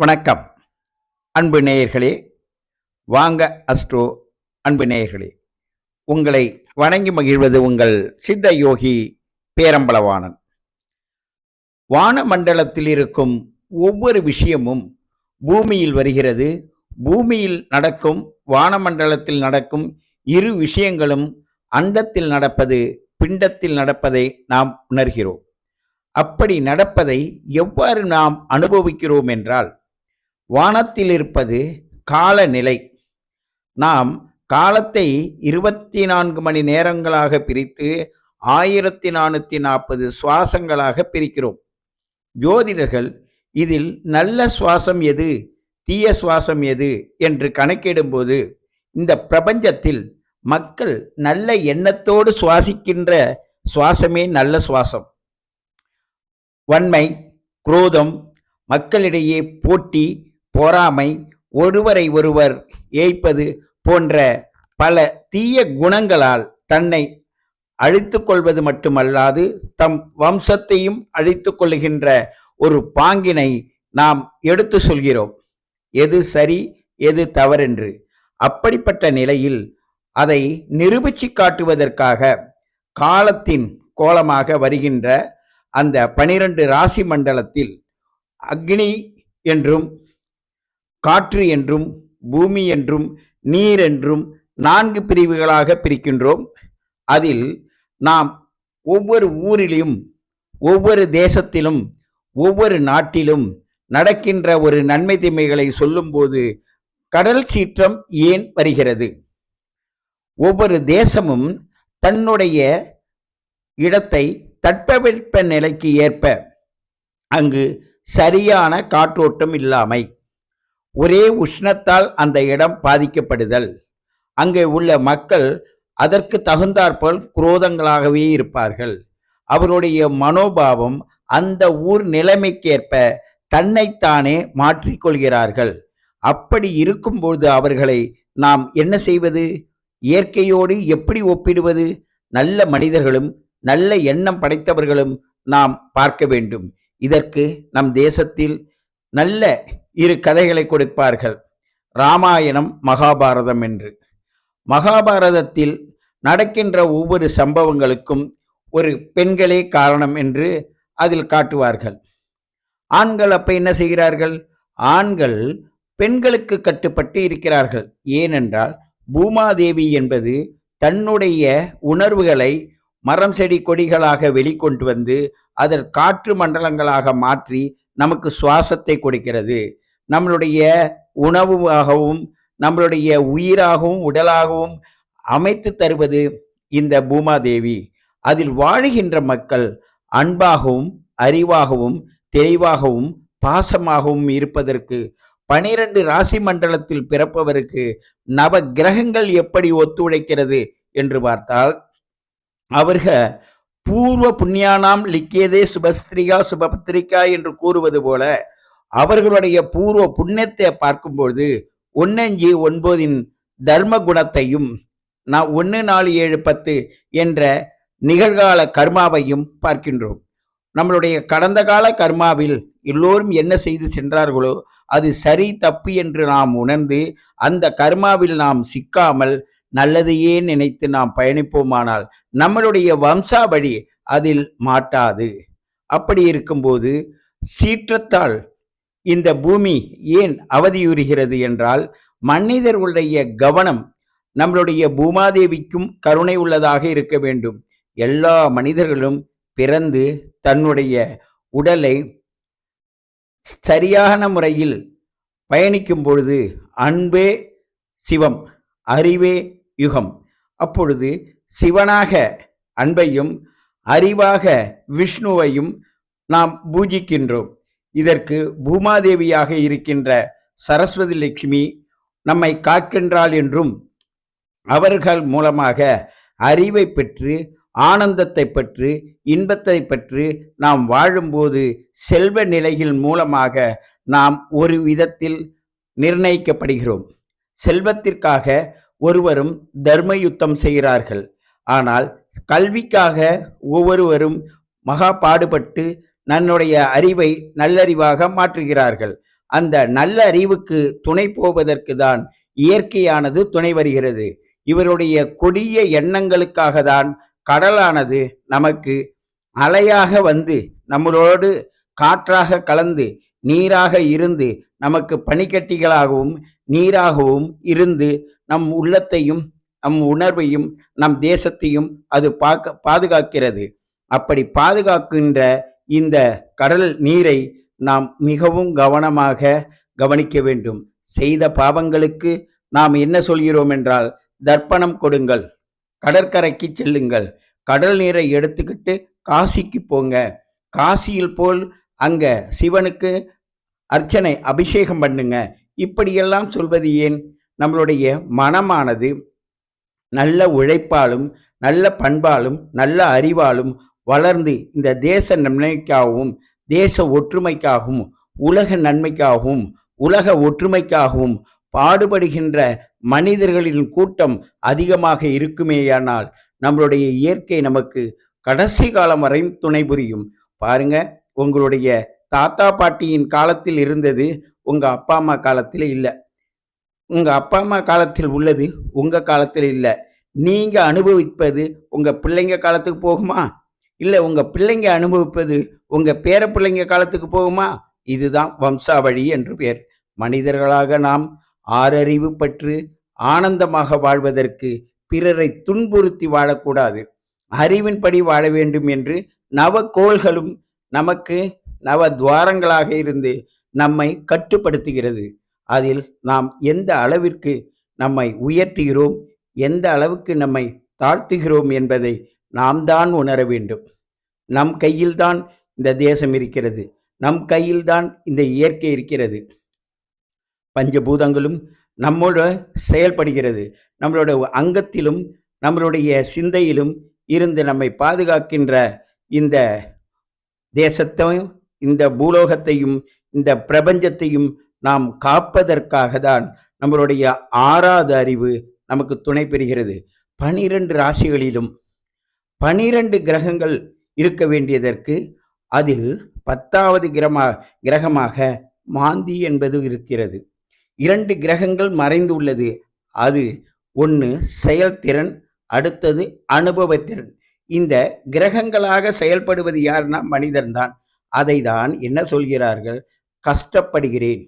வணக்கம். அன்பு நேயர்களே வாங்க அஸ்ட்ரோ அன்பு நேயர்களே. உங்களை வணங்கி மகிழ்வது உங்கள் சித்த யோகி பேரம்பலவாணன். வானமண்டலத்தில் இருக்கும் ஒவ்வொரு விஷயமும் பூமியில் வருகிறது. பூமியில் நடக்கும் வானமண்டலத்தில் நடக்கும் இரு விஷயங்களும் அண்டத்தில் நடப்பது பிண்டத்தில் நடப்பதை நாம் உணர்கிறோம். அப்படி நடப்பதை எவ்வாறு நாம் அனுபவிக்கிறோம் என்றால் வானத்தில் இருப்பது காலநிலை. நாம் காலத்தை இருபத்தி நான்கு மணி நேரங்களாக பிரித்து ஆயிரத்தி நானூற்றி நாற்பது சுவாசங்களாக பிரிக்கிறோம். ஜோதிடர்கள் இதில் நல்ல சுவாசம் எது தீய சுவாசம் எது என்று கணக்கிடும்போது இந்த பிரபஞ்சத்தில் மக்கள் நல்ல எண்ணத்தோடு சுவாசிக்கின்ற சுவாசமே நல்ல சுவாசம். வன்மை குரோதம் மக்களிடையே போட்டி பொறாமை ஒருவரை ஒருவர் ஏய்ப்பது போன்ற பல தீய குணங்களால் தன்னை அழித்து கொள்வது மட்டுமல்லாது தம் வம்சத்தையும் அழித்து கொள்ளுகின்ற ஒரு பாங்கினை நாம் எடுத்து சொல்கிறோம். எது சரி எது தவறென்று. அப்படிப்பட்ட நிலையில் அதை நிரூபிச்சு காட்டுவதற்காக காலத்தின் கோலமாக வருகின்ற அந்த பனிரெண்டு ராசி மண்டலத்தில் அக்னி என்றும் காற்று என்றும் பூமி என்றும் நீர் என்றும் நான்கு பிரிவுகளாக பிரிக்கின்றோம். அதில் நாம் ஒவ்வொரு ஊரிலும் ஒவ்வொரு தேசத்திலும் ஒவ்வொரு நாட்டிலும் நடக்கின்ற ஒரு நன்மை தீமைகளை சொல்லும்போது கடல் சீற்றம் ஏன் வருகிறது? ஒவ்வொரு தேசமும் தன்னுடைய இடத்தை தட்பவெட்ப நிலைக்கு ஏற்ப அங்கு சரியான காற்றோட்டம் இல்லாமை. ஒரே உஷ்ணத்தால் அந்த இடம் பாதிக்கப்படுதல். அங்கே உள்ள மக்கள் அதற்கு தகுந்தாற்போல் குரோதங்களாகவே இருப்பார்கள். அவருடைய மனோபாவம் அந்த ஊர் நிலைமைக்கேற்ப தன்னைத்தானே மாற்றிக்கொள்கிறார்கள். அப்படி இருக்கும்போது அவர்களை நாம் என்ன செய்வது? இயற்கையோடு எப்படி ஒப்பிடுவது? நல்ல மனிதர்களும் நல்ல எண்ணம் படைத்தவர்களும் நாம் பார்க்க வேண்டும். இதற்கு நம் தேசத்தில் நல்ல இரு கதைகளை கொடுப்பார்கள். ராமாயணம் மகாபாரதம் என்று. மகாபாரதத்தில் நடக்கின்ற ஒவ்வொரு சம்பவங்களுக்கும் ஒரு பெண்களே காரணம் என்று அதில் காட்டுவார்கள். ஆண்கள் அப்ப என்ன செய்கிறார்கள்? ஆண்கள் பெண்களுக்கு கட்டுப்பட்டு இருக்கிறார்கள். ஏனென்றால் பூமாதேவி என்பது தன்னுடைய உணர்வுகளை மரம் செடி கொடிகளாக வெளிக்கொண்டு வந்து அதன் காற்று மண்டலங்களாக மாற்றி நமக்கு சுவாசத்தை கொடுக்கிறது. நம்மளுடைய உணவாகவும் நம்மளுடைய உயிராகவும் உடலாகவும் அமைத்து தருவது இந்த பூமாதேவி. அதில் வாழுகின்ற மக்கள் அன்பாகவும் அறிவாகவும் தெளிவாகவும் பாசமாகவும் இருப்பதற்கு பனிரெண்டு ராசி மண்டலத்தில் பிறப்பவருக்கு நவ கிரகங்கள் எப்படி ஒத்துழைக்கிறது என்று பார்த்தால் அவர்கள் பூர்வ புண்ணியானாம் லிக்கியதே சுபஸ்திரிகா சுபபத்திரிகா என்று கூறுவது போல அவர்களுடைய பூர்வ புண்ணியத்தை பார்க்கும்பொழுது ஒன்னஞ்சு ஒன்பதின் தர்ம குணத்தையும் நான் ஒன்று நாலு ஏழு பத்து என்ற நிகழ்கால கர்மாவையும் பார்க்கின்றோம். நம்மளுடைய கடந்த கால கர்மாவில் எல்லோரும் என்ன செய்து சென்றார்களோ அது சரி தப்பு என்று நாம் உணர்ந்து அந்த கர்மாவில் நாம் சிக்காமல் நல்லதையே நினைத்து நாம் பயணிப்போமானால் நம்மளுடைய வம்சாவழி அதில் மாட்டாது. அப்படி இருக்கும்போது சீற்றத்தால் இந்த பூமி ஏன் அவதியுறுகிறது என்றால் மனிதர்களுடைய கவனம் நம்மளுடைய பூமாதேவிக்கும் கருணை உள்ளதாக இருக்க வேண்டும். எல்லா மனிதர்களும் பிறந்து தன்னுடைய உடலை சரியான முறையில் பயணிக்கும் பொழுது அன்பே சிவம் அறிவே யுகம். அப்பொழுது சிவனாக அன்பையும் அறிவாக விஷ்ணுவையும் நாம் பூஜிக்கின்றோம். இதற்கு பூமாதேவியாக இருக்கின்ற சரஸ்வதி லட்சுமி நம்மை காக்கின்றாள் என்றும் அவர்கள் மூலமாக அறிவை பெற்று ஆனந்தத்தை பெற்று இன்பத்தை பெற்று நாம் வாழும்போது செல்வ நிலையில் மூலமாக நாம் ஒரு விதத்தில் நிர்ணயிக்கப்படுகிறோம். செல்வத்திற்காக ஒருவரும் தர்ம யுத்தம் செய்கிறார்கள். ஆனால் கல்விக்காக ஒவ்வொருவரும் மகா பாடுபட்டு தன்னுடைய அறிவை நல்லறிவாக மாற்றுகிறார்கள். அந்த நல்ல அறிவுக்கு துணை போவதற்கு தான் இயற்கையானது துணை வருகிறது. இவருடைய கொடிய எண்ணங்களுக்காக தான் கடலானது நமக்கு அலையாக வந்து நம்மளோடு காற்றாக கலந்து நீராக இருந்து நமக்கு பனிக்கட்டிகளாகவும் நீராகவும் இருந்து நம் உள்ளத்தையும் நம் உணர்வையும் நம் தேசத்தையும் அது பாக்க பாதுகாக்கிறது. அப்படி பாதுகாக்கின்ற இந்த கடல் நீரை நாம் மிகவும் கவனமாக கவனிக்க வேண்டும். செய்த பாவங்களுக்கு நாம் என்ன சொல்கிறோம் என்றால் தர்ப்பணம் கொடுங்கள். கடற்கரைக்கு செல்லுங்கள். கடல் நீரை எடுத்துக்கிட்டு காசிக்கு போங்க. காசியில் போல் அங்க சிவனுக்கு அர்ச்சனை அபிஷேகம் பண்ணுங்க. இப்படியெல்லாம் சொல்வது ஏன்? நம்மளுடைய மனமானது நல்ல உழைப்பாலும் நல்ல பண்பாலும் நல்ல அறிவாலும் வளர்ந்து இந்த தேச நன்மைக்காகவும் தேச ஒற்றுமைக்காகவும் உலக நன்மைக்காகவும் உலக ஒற்றுமைக்காகவும் பாடுபடுகின்ற மனிதர்களின் கூட்டம் அதிகமாக இருக்குமேயானால் நம்மளுடைய இயற்கை நமக்கு கடைசி காலம் வரையும் துணை புரியும். பாருங்க உங்களுடைய தாத்தா பாட்டியின் காலத்தில் இருந்தது உங்கள் அப்பா அம்மா காலத்தில் இல்லை. உங்கள் அப்பா அம்மா காலத்தில் உள்ளது உங்கள் காலத்தில் இல்லை. நீங்கள் அனுபவிப்பது உங்கள் பிள்ளைங்க காலத்துக்கு போகுமா? இல்லை உங்கள் பிள்ளைங்க அனுபவிப்பது உங்கள் பேர பிள்ளைங்க காலத்துக்கு போகுமா? இதுதான் வம்சாவழி என்று பெயர் மனிதர்களாக நாம் ஆறறிவு பற்று ஆனந்தமாக வாழ்வதற்கு பிறரை துன்புறுத்தி வாழக்கூடாது. அறிவின்படி வாழ வேண்டும் என்று நவக்கோள்களும் நமக்கு நவ துவாரங்களாக இருந்து நம்மை கட்டுப்படுத்துகிறது. அதில் நாம் எந்த அளவிற்கு நம்மை உயர்த்துகிறோம் எந்த அளவுக்கு நம்மை தாழ்த்துகிறோம் என்பதை நாம் தான் உணர வேண்டும். நம் கையில்தான் இந்த தேசம் இருக்கிறது. நம் கையில்தான் இந்த இயற்கை இருக்கிறது. பஞ்சபூதங்களும் நம்மோட செயல்படுகிறது. நம்மளோட அங்கத்திலும் நம்மளுடைய சிந்தையிலும் இருந்து நம்மை பாதுகாக்கின்ற இந்த தேசத்தையும் இந்த பூலோகத்தையும் இந்த பிரபஞ்சத்தையும் நாம் காப்பதற்காக தான் நம்மளுடைய ஆறாவது அறிவு நமக்கு துணை பெறுகிறது. பனிரெண்டு ராசிகளிலும் பனிரெண்டு கிரகங்கள் இருக்க வேண்டியதற்கு அதில் பத்தாவது கிரமா கிரகமாக மாந்தி என்பது இருக்கிறது. இரண்டு கிரகங்கள் மறைந்து உள்ளது அது ஒன்று செயல்திறன் அடுத்தது அனுபவத்திறன். இந்த கிரகங்களாக செயல்படுவது யாருன்னா மனிதன்தான். அதை தான் என்ன சொல்கிறார்கள்? கஷ்டப்படுகிறேன்.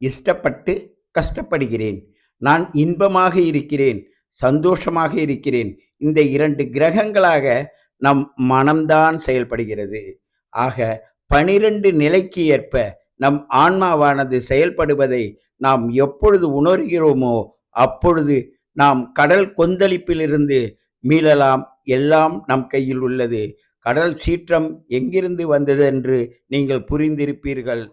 இஷ்டப்பட்டு கஷ்டப்படுகிறேன். நான் இன்பமாக இருக்கிறேன் சந்தோஷமாக இருக்கிறேன். இந்த இரண்டு கிரகங்களாக நம் மனம்தான் செயல்படுகிறது. ஆக பனிரெண்டு நிலைக்கு ஏற்ப நம் ஆன்மாவானது செயல்படுவதை நாம் எப்பொழுது உணர்கிறோமோ அப்பொழுது நாம் கடல் கொந்தளிப்பிலிருந்து மீளலாம். எல்லாம் நம் கையில் உள்ளது. கடல் சீற்றம் எங்கிருந்து வந்தது என்று நீங்கள் புரிந்திருப்பீர்கள்.